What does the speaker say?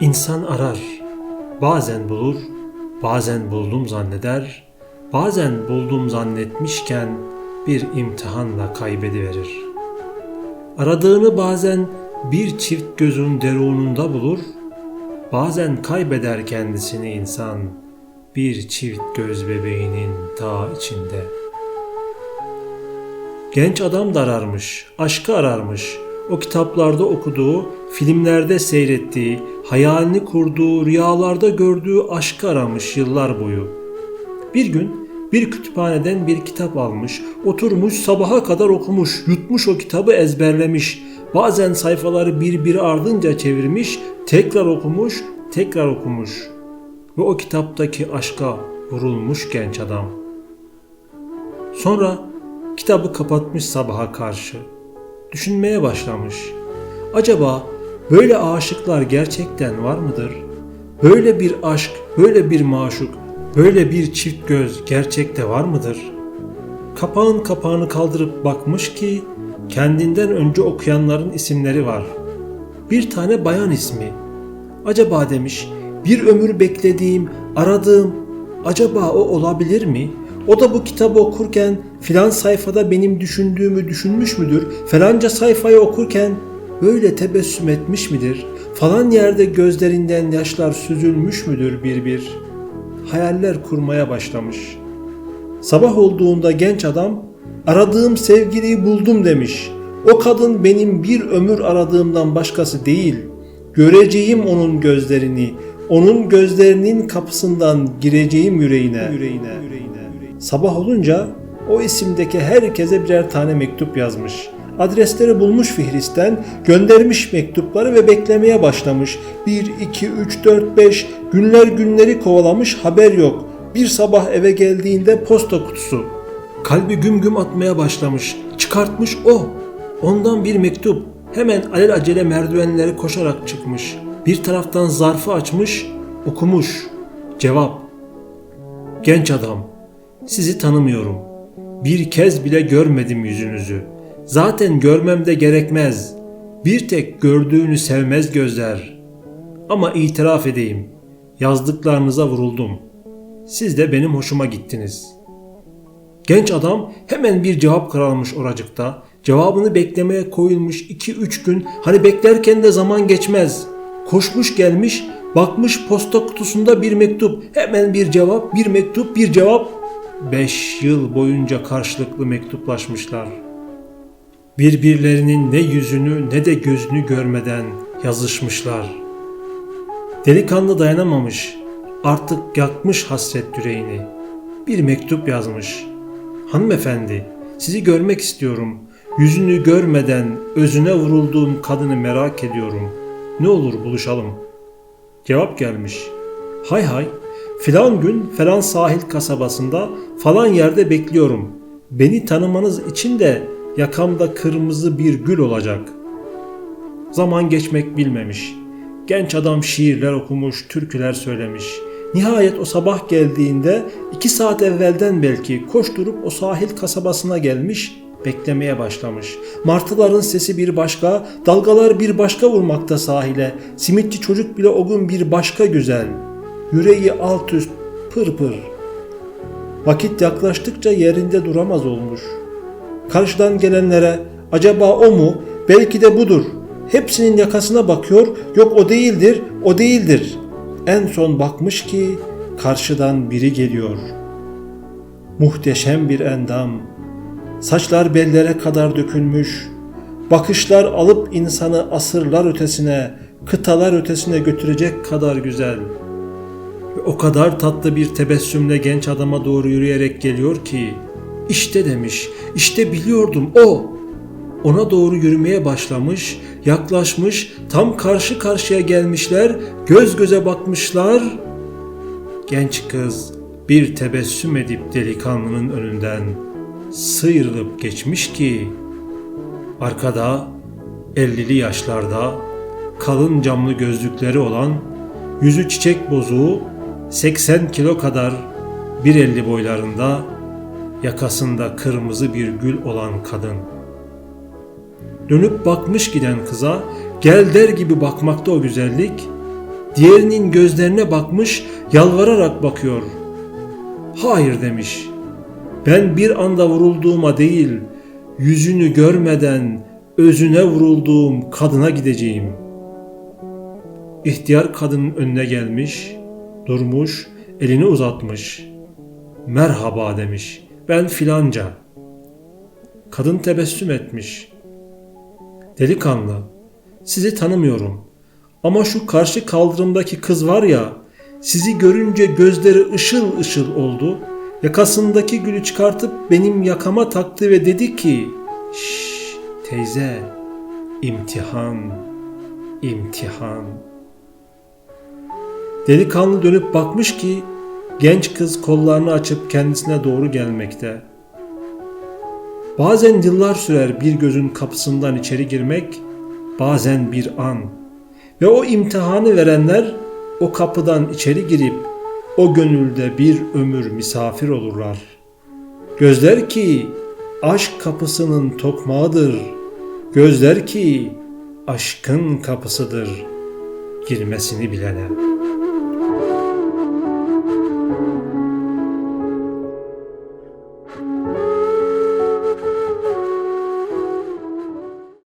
İnsan arar, bazen bulur, bazen buldum zanneder, bazen buldum zannetmişken bir imtihanla kaybediverir. Aradığını bazen bir çift gözün derununda bulur, bazen kaybeder kendisini insan bir çift göz bebeğinin ta içinde. Genç adam da ararmış, aşkı ararmış. O kitaplarda okuduğu, filmlerde seyrettiği, hayalini kurduğu, rüyalarda gördüğü aşkı aramış yıllar boyu. Bir gün bir kütüphaneden bir kitap almış, oturmuş sabaha kadar okumuş, yutmuş o kitabı ezberlemiş. Bazen sayfaları bir bir ardınca çevirmiş, tekrar okumuş, tekrar okumuş. Ve o kitaptaki aşka vurulmuş genç adam. Sonra kitabı kapatmış sabaha karşı. Düşünmeye başlamış. Acaba böyle aşıklar gerçekten var mıdır? Böyle bir aşk, böyle bir maşuk, böyle bir çift göz gerçekte var mıdır? Kapağın kapağını kaldırıp bakmış ki kendinden önce okuyanların isimleri var. Bir tane bayan ismi. Acaba demiş bir ömür beklediğim, aradığım acaba o olabilir mi? O da bu kitabı okurken filan sayfada benim düşündüğümü düşünmüş müdür? Falanca sayfayı okurken böyle tebessüm etmiş midir? Falan yerde gözlerinden yaşlar süzülmüş müdür bir bir? Hayaller kurmaya başlamış. Sabah olduğunda genç adam aradığım sevgiliyi buldum demiş. O kadın benim bir ömür aradığımdan başkası değil. Göreceğim onun gözlerini, onun gözlerinin kapısından gireceğim yüreğine. yüreğine. Sabah olunca o isimdeki herkese birer tane mektup yazmış. Adresleri bulmuş Fihris'ten, göndermiş mektupları ve beklemeye başlamış. 1, 2, 3, 4, 5 günler günleri kovalamış haber yok. Bir sabah eve geldiğinde posta kutusu. Kalbi güm güm atmaya başlamış. Çıkartmış o. Ondan bir mektup. Hemen alelacele merdivenleri koşarak çıkmış. Bir taraftan zarfı açmış, okumuş. Cevap. Genç adam, sizi tanımıyorum. Bir kez bile görmedim yüzünüzü. Zaten görmem de gerekmez. Bir tek gördüğünü sevmez gözler. Ama itiraf edeyim. Yazdıklarınıza vuruldum. Siz de benim hoşuma gittiniz. Genç adam hemen bir cevap karalmış oracıkta. Cevabını beklemeye koyulmuş 2-3 gün. Hani beklerken de zaman geçmez. Koşmuş gelmiş, bakmış posta kutusunda bir mektup. Hemen bir cevap, bir mektup, bir cevap. Beş yıl boyunca karşılıklı mektuplaşmışlar. Birbirlerinin ne yüzünü ne de gözünü görmeden yazışmışlar. Delikanlı dayanamamış, artık yakmış hasret yüreğini. Bir mektup yazmış. Hanımefendi, sizi görmek istiyorum. Yüzünü görmeden özüne vurulduğum kadını merak ediyorum. Ne olur buluşalım. Cevap gelmiş. Hay hay, filan gün falan sahil kasabasında falan yerde bekliyorum. Beni tanımanız için de yakamda kırmızı bir gül olacak. Zaman geçmek bilmemiş. Genç adam şiirler okumuş, türküler söylemiş. Nihayet o sabah geldiğinde iki saat evvelden belki koşturup o sahil kasabasına gelmiş, beklemeye başlamış. Martıların sesi bir başka, dalgalar bir başka vurmakta sahile. Simitçi çocuk bile o gün bir başka güzel. Yüreği alt üst pır pır. Vakit yaklaştıkça yerinde duramaz olmuş. Karşıdan gelenlere acaba o mu? Belki de budur. Hepsinin yakasına bakıyor. Yok o değildir, o değildir. En son bakmış ki karşıdan biri geliyor. Muhteşem bir endam. Saçlar bellere kadar dökülmüş. Bakışlar alıp insanı asırlar ötesine, kıtalar ötesine götürecek kadar güzel. Ve o kadar tatlı bir tebessümle genç adama doğru yürüyerek geliyor ki, işte demiş, işte biliyordum o. Ona doğru yürümeye başlamış, yaklaşmış, tam karşı karşıya gelmişler, göz göze bakmışlar. Genç kız bir tebessüm edip delikanlının önünden sıyrılıp geçmiş ki arkada 50'li yaşlarda kalın camlı gözlükleri olan yüzü çiçek bozuğu 80 kilo kadar 1.50 boylarında yakasında kırmızı bir gül olan kadın. Dönüp bakmış giden kıza gel der gibi bakmakta o güzellik, Diğerinin gözlerine bakmış, yalvararak bakıyor. Hayır demiş. Ben bir anda vurulduğuma değil, yüzünü görmeden özüne vurulduğum kadına gideceğim. İhtiyar kadının önüne gelmiş, durmuş, elini uzatmış. Merhaba demiş. Ben filanca. Kadın tebessüm etmiş. Delikanlı, sizi tanımıyorum. Ama şu karşı kaldırımdaki kız var ya, sizi görünce gözleri ışıl ışıl oldu. Yakasındaki gülü çıkartıp benim yakama taktı ve dedi ki, Şşş teyze, imtihan, imtihan. Delikanlı dönüp bakmış ki genç kız kollarını açıp kendisine doğru gelmekte. Bazen yıllar sürer bir gözün kapısından içeri girmek, bazen bir an. Ve o imtihanı verenler o kapıdan içeri girip o gönülde bir ömür misafir olurlar. Gözler ki aşk kapısının tokmağıdır. Gözler ki aşkın kapısıdır girmesini bilene.